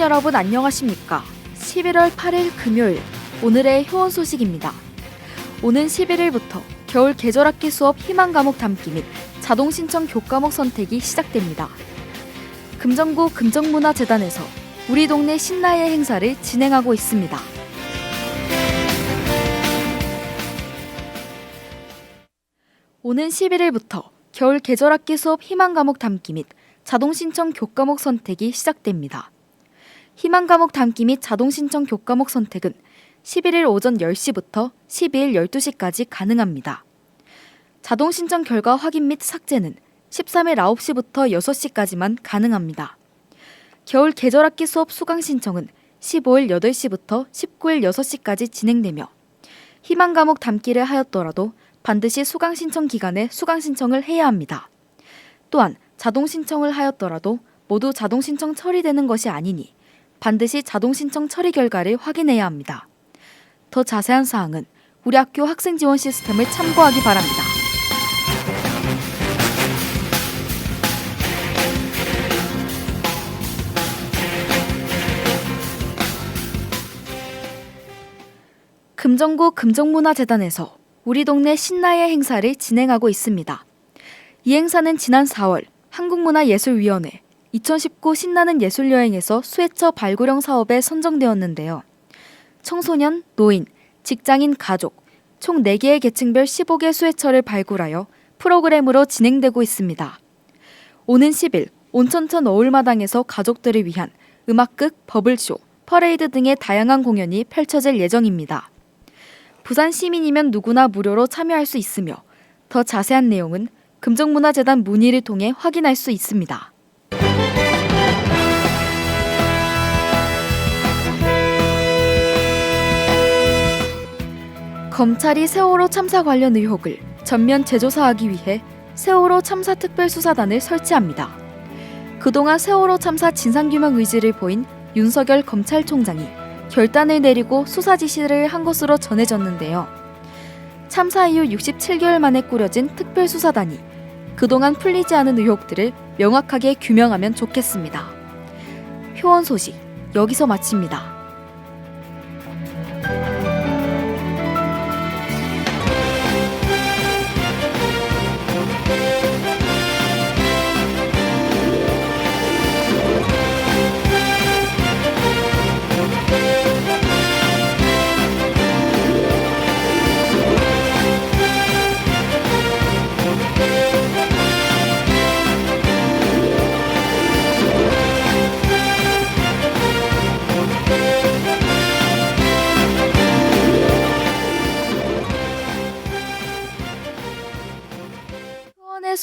여러분 안녕하십니까? 11월 8일 금요일 오늘의 효원 소식입니다. 오는 11일부터 겨울 계절학기 수업 희망 과목 담기 및 자동 신청 교과목 선택이 시작됩니다. 금정구 금정문화재단에서 우리 동네 신나의 행사를 진행하고 있습니다. 오는 11일부터 겨울 계절학기 수업 희망 과목 담기 및 자동 신청 교과목 선택이 시작됩니다. 희망 과목 담기 및 자동 신청 교과목 선택은 11일 오전 10시부터 12일 12시까지 가능합니다. 자동 신청 결과 확인 및 삭제는 13일 9시부터 6시까지만 가능합니다. 겨울 계절학기 수업 수강 신청은 15일 8시부터 19일 6시까지 진행되며 희망 과목 담기를 하였더라도 반드시 수강 신청 기간에 수강 신청을 해야 합니다. 또한 자동 신청을 하였더라도 모두 자동 신청 처리되는 것이 아니니 반드시 자동 신청 처리 결과를 확인해야 합니다. 더 자세한 사항은 우리 학교 학생 지원 시스템을 참고하기 바랍니다. 금정구 금정문화재단에서 우리 동네 신나의 행사를 진행하고 있습니다. 이 행사는 지난 4월 한국문화예술위원회 2019 신나는 예술여행에서 수혜처 발굴형 사업에 선정되었는데요. 청소년, 노인, 직장인, 가족 총 4개의 계층별 15개 수혜처를 발굴하여 프로그램으로 진행되고 있습니다. 오는 10일 온천천 어울마당에서 가족들을 위한 음악극, 버블쇼, 퍼레이드 등의 다양한 공연이 펼쳐질 예정입니다. 부산 시민이면 누구나 무료로 참여할 수 있으며 더 자세한 내용은 금정문화재단 문의를 통해 확인할 수 있습니다. 검찰이 세월호 참사 관련 의혹을 전면 재조사하기 위해 세월호 참사 특별수사단을 설치합니다. 그동안 세월호 참사 진상규명 의지를 보인 윤석열 검찰총장이 결단을 내리고 수사 지시를 한 것으로 전해졌는데요. 참사 이후 67개월 만에 꾸려진 특별수사단이 그동안 풀리지 않은 의혹들을 명확하게 규명하면 좋겠습니다. 효원 소식 여기서 마칩니다.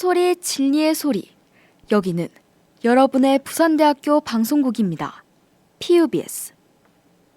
소리, 진리의 소리. 여기는 여러분의 부산대학교 방송국입니다. PUBS